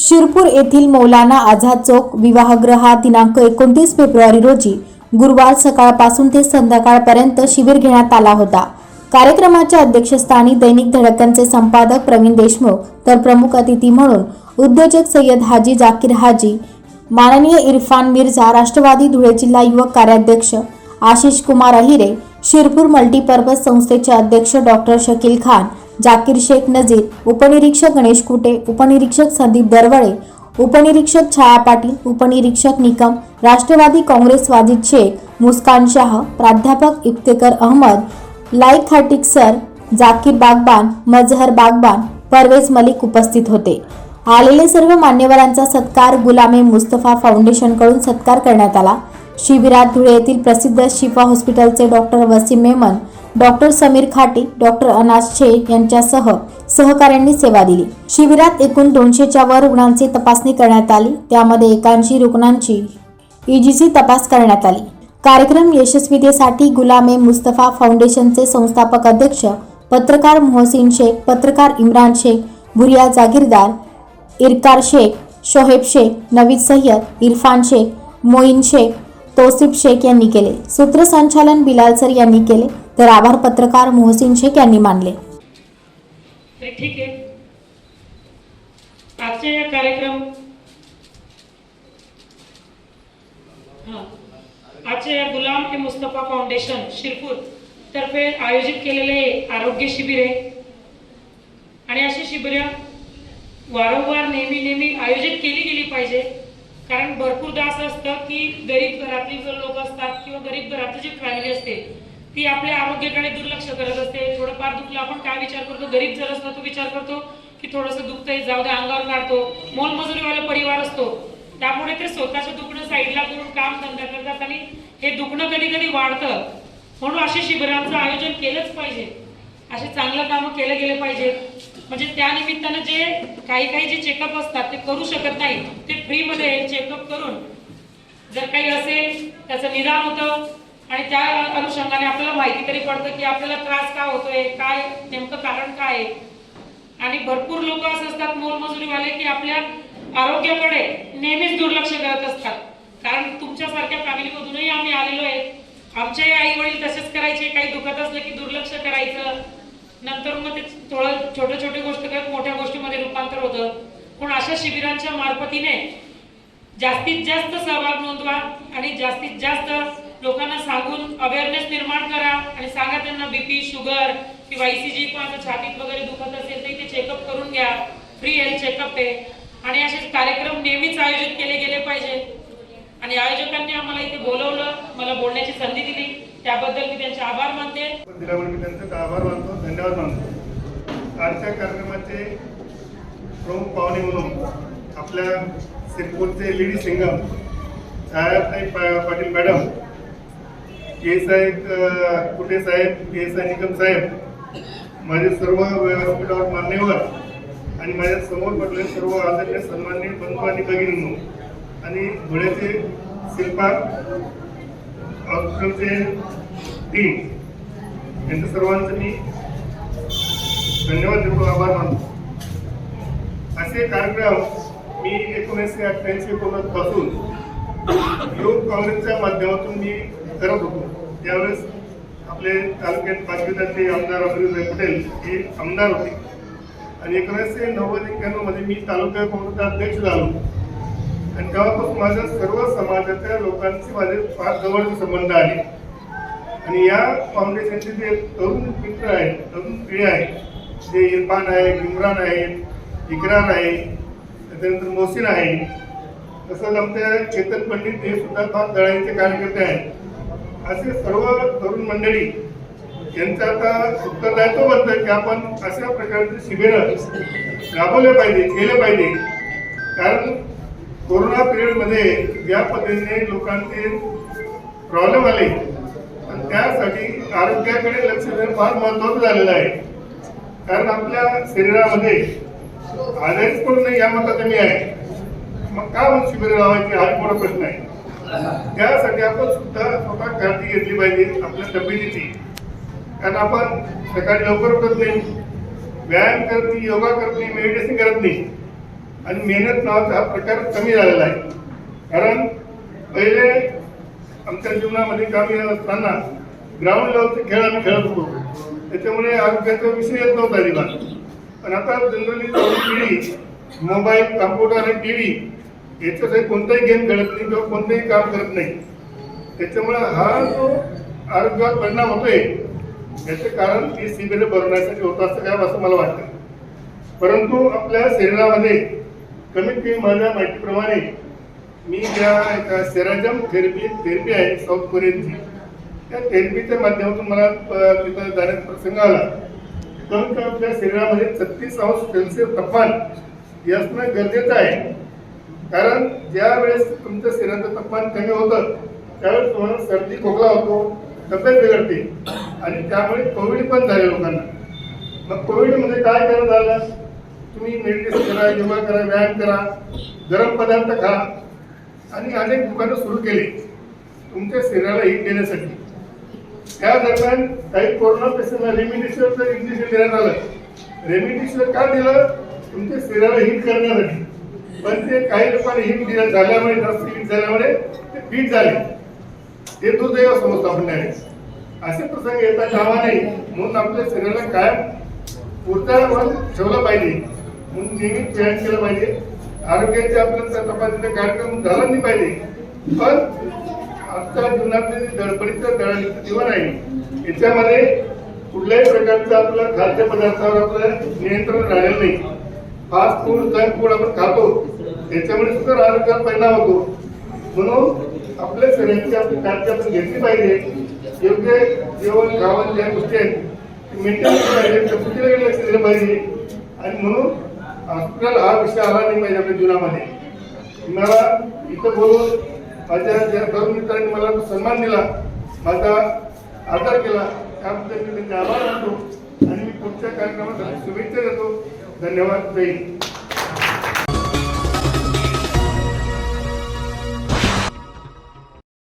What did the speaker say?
शिरपूर येथील मौलाना आझाद चौक विवाहगृहात दिनांक एकोणतीस फेब्रुवारी रोजी गुरुवार सकाळपासून ते संध्याकाळपर्यंत शिबिर घेण्यात आला होता. कार्यक्रमाच्या अध्यक्षस्थानी दैनिक धडकनचे संपादक प्रवीण देशमुख तर प्रमुख अतिथी म्हणून उद्योजक सय्यद हाजी जाकीर हाजी माननीय इरफान मिर्झा राष्ट्रवादी धुळे जिल्हा युवक कार्याध्यक्ष आशिष कुमार अहिरे शिरपूर मल्टीपर्पज संस्थेचे अध्यक्ष डॉक्टर शकील खान जाकीर शेख नजीर उपनिरीक्षक गणेश कुटे उपनिरीक्षक संदीप दरवळे उपनिरीक्षक छाया पाटील उपनिरीक्षक निकम राष्ट्रवादी काँग्रेस वाजिद शेख मुस्कान शाह प्राध्यापक इफ्तेकर अहमद लाईक खाटिक सर जाकीर बागबान मजहर बागबान परवेज मलिक उपस्थित होते. आलेले सर्व मान्यवरांचा सत्कार गुलामे मुस्तफा फाउंडेशनकडून सत्कार करण्यात आला. शिबिरात धुळे येथील प्रसिद्ध शिफा हॉस्पिटलचे doctor Waseem Memon doctor Sameer Khate doctor Anas Shaikh यांच्यासह सहकाऱ्यांनी सेवा दिली. शिबिरात एकूण दोनशेच्या वर रुग्णांची तपासणी करण्यात आली. त्यामध्ये एकाऐंशी रुग्णांची ईजीसी तपास करण्यात आली. कार्यक्रम यशस्वीतेसाठी गुलामे मुस्तफा फाउंडेशनचे संस्थापक अध्यक्ष पत्रकार मोहसिन शेख पत्रकार इम्रान शेख भुरिया जागीरदार इरकार शेख शोहेब शेख नवीद सय्यद इरफान शेख मोईन शेख तोसिफ शेख यांनी केले. सूत्रसंचालन बिलाल सर यांनी केले. तर आभार पत्रकार मोहसिन शेख यांनी मानले. ठीक आहे. आजचे या कार्यक्रम आजच्या या गुलाम ए मुस्तफा फाउंडेशन शिरपूर तर्फे आयोजित केलेले आरोग्य शिबिरे आणि अशी शिबिरं वारंवार नेहमी नेहमी आयोजित केली गेली पाहिजे. कारण भरपूरदा असं असतं की गरीब घरातली जर लोक असतात किंवा गरीब घरातली जी फॅमिली असते ती आपल्या आरोग्याकडे दुर्लक्ष करत असते. थोडंफार दुखलं आपण काय विचार करतो? गरीब जर असला तो विचार करतो की थोडंसं दुखतंय जाऊ दे अंगावर काढतो. मोलमजुरीवाला परिवार असतो. त्यामुळे ते स्वतःचं दुखणं साईडला करून काम धंदा करतात आणि हे दुखणं कधी कधी वाढतं. म्हणून असे शिबिरांचं आयोजन केलंच पाहिजे. असे चांगलं कामं केलं गेले पाहिजे. म्हणजे त्यानिमित्तानं जे काही काही जे चेकअप असतात ते करू शकत नाही ते फ्रीमध्ये चेकअप करून जर काही असेल त्याचं निदान होतं आणि त्या अनुषंगाने आपल्याला माहिती तरी पडतं की आपल्याला त्रास का होतोय काय नेमकं कारण काय आहे? आणि भरपूर लोक असं असतात मोलमजुरीवाले की आपल्या आरोग्याकडे नेहमीच दुर्लक्ष करत असतात. कारण तुमच्यासारख्या फॅमिलीमधूनही आम्ही आलेलो आहे. आमच्याही आई वडील तसेच करायचे काही दुखत असलं की दुर्लक्ष करायचं. नंतर मग ते थोडं छोटे छोटे गोष्ट करत मोठ्या गोष्टीमध्ये रूपांतर होतं. पण अशा शिबिरांच्या मार्फतीने जास्तीत जास्त सहभाग नोंदवा आणि जास्तीत जास्त लोकांना सांगून अवेअरनेस निर्माण करा आणि सांगा त्यांना बीपी शुगर किंवा ईसीजी किंवा छातीत वगैरे दुखत असेल तर ते चेकअप करून घ्या. फ्री हेल्थ चेकअप आहे. आणि असे कार्यक्रम नेहमीच आयोजित केले गेले पाहिजे. आणि आयोजकांनी आम्हाला इथे बोलवलं मला बोलण्याची संधी दिली. त्याबद्दल मी त्यांचे आभार मानते. दिल्यामुळे मी त्यांचा आभार मानतो. धन्यवाद मानतो. आजच्या कार्यक्रमाचे प्रमुख पाहुणे म्हणून आपल्या सिरपूरचे लेडी सिंगम छायाताई पाटील मॅडम के साहेब कुठे साहेब? के साहेब निकम साहेब. माझे सर्व व्यासपीठावर मान्यवर आणि माझ्यासमोर पडलेले सर्व आदरणीय सन्माननीय बंधू आणि भगिनी आणि धुळ्याचे शिल्पा हॉस्पिटलचे टीम यांचं सर्वांचं मी धन्यवाद देतो आभार मानतो. असे कार्यक्रम मी एकोणीसशे अठ्ठ्याऐंशी एकोणपासून युवक काँग्रेसच्या माध्यमातून मी करत होतो त्यावेळेस आपले तालुक्यात पाचवीताचे आमदार अमृतभाई पटेल हे आमदार होते. आणि एकोणीसशे नव्वद एक्क्याण्णवमध्ये मी तालुका काँग्रेसचा अध्यक्ष झालो. आणि तेव्हापासून माझ्या सर्व समाजातल्या लोकांशी माझे फार जवळचे संबंध आले आणि या फाउंडेशनचे जे तरुण मित्र आहेत तरुण पिढी आहे जे इरफान आहे इम्रान आहे इकरान आहे त्याच्यानंतर मोहसिन आहे तसंच आमच्या चेतन पंडित हे सुद्धा फार दळाईचे कार्यकर्ते आहेत. असे सर्व तरुण मंडळी यांचं आता उत्तरदायित्व बनतं की आपण अशा प्रकारचे शिबिरं राबवले पाहिजे केले पाहिजे. कारण कोरोना पिरियडमध्ये ज्या पद्धतीने लोकांचे प्रॉब्लेम आले. तर त्यासाठी आरोग्याकडे लक्ष देणं फार महत्वाचं झालेलं आहे. कारण आपल्या शरीरामध्ये आजारीच करून नाही या मताचा मी आहे. मग का म्हणून शिबिर लावायची? हा मोठा प्रश्न आहे. त्यासाठी आपण सुद्धा स्वतः काळजी घेतली पाहिजे आपल्या तब्येतीची. कारण आपण सकाळी लवकर उठत नाही व्यायाम करत नाही योगा करत नाही मेडिटेशन करत नाही. आणि मेहनत नावाचा हा प्रकार कमी झालेला आहे. कारण पहिले आमच्या जीवनामध्ये कामी असताना ग्राउंड लेवलचे खेळ आम्ही खेळत होतो. त्याच्यामुळे आरोग्याचा विषय येत नव्हता अजिबात. पण आता जनरली पिढी मोबाईल कॉम्प्युटर आणि टी व्ही याच्यासाठी कोणताही गेम खेळत नाही किंवा कोणतंही काम करत नाही. त्याच्यामुळे हा जो आरोग्यावर परिणाम होतोय याचं कारण ती सीबीने भरण्यासाठी होत असं काय असं मला वाटतं. परंतु आपल्या शरीरामध्ये कमीत कमी माझ्या माहितीप्रमाणे मी ज्या एका सेराजम थेरपी थेरपी आहे साऊथ कोरियनची त्या थेरपीच्या माध्यमातून मला तिथं जाण्याचा प्रसंग आला. कमीत कमी आपल्या शरीरामध्ये छत्तीस अंश सेल्सिअस तापमान हे असणं गरजेचं आहे. कारण ज्या वेळेस तुमच्या शरीराचं तापमान कमी होतं त्यावेळेस तुम्हाला सर्दी खोकला होतो तब्येत बिघडते. आणि त्यामुळे कोविड पण झाले लोकांना. मग कोविडमध्ये म्हणजे काय करणं झालं? तुम्ही मेडिटेशन करा योगा करा व्यायाम करा गरम पदार्थ खा. आणि अनेक दुकानं सुरू केले. तुमच्या शरीराला हिट देण्यासाठी. त्या दरम्यान काही कोरोना पेशंटला रेमिडिशिवरचं इंजेक्शन देण्यात आलं. रेमिडिशिवर का दिलं? तुमच्या शरीराला हिट करण्यासाठी. पण ते काही लोकांनी हिट दिल्या झाल्यामुळे जास्त हिट झाल्यामुळे ते फिट झाले. ते दुर्दैव समजतो आपण असे प्रसंग येता कामा नाही म्हणून आपल्या शरीराला कायम ऊर्जावर ठेवलं पाहिजे. म्हणून नेहमी व्यायाम केलं पाहिजे. आरोग्याचे आपल्या तपासणीचा कार्यक्रम झाला नाही पाहिजे. पण आजच्या जीवनातले दडपडीचं धडपडीचं जीवन आहे याच्यामध्ये कुठल्याही प्रकारचं आपलं खाद्यपदार्थावर आपलं नियंत्रण राहिलेलं नाही. फास्ट फूड जंक फूड आपण खातो. त्याच्यामुळे सुद्धा आरोग्यावर परिणाम होतो. म्हणून आपल्या शरीराची आपली काळजी आपण घेतली पाहिजे. योग्य जेवण गावात ज्या गोष्टी आहेत मेंटेन पाहिजे तब्येतीकडे लक्ष दिलं पाहिजे. आणि म्हणून हॉस्पिटल हा विषय आला नाही पाहिजे आपल्या जीवनामध्ये. मला इथं बोलून माझ्या ज्या तरुण मित्रांनी मला तो सन्मान दिला माझा आदर केला त्याबद्दल मी त्यांचे आभार मानतो. आणि मी पुढच्या कार्यक्रमासाठी शुभेच्छा देतो. धन्यवाद. जय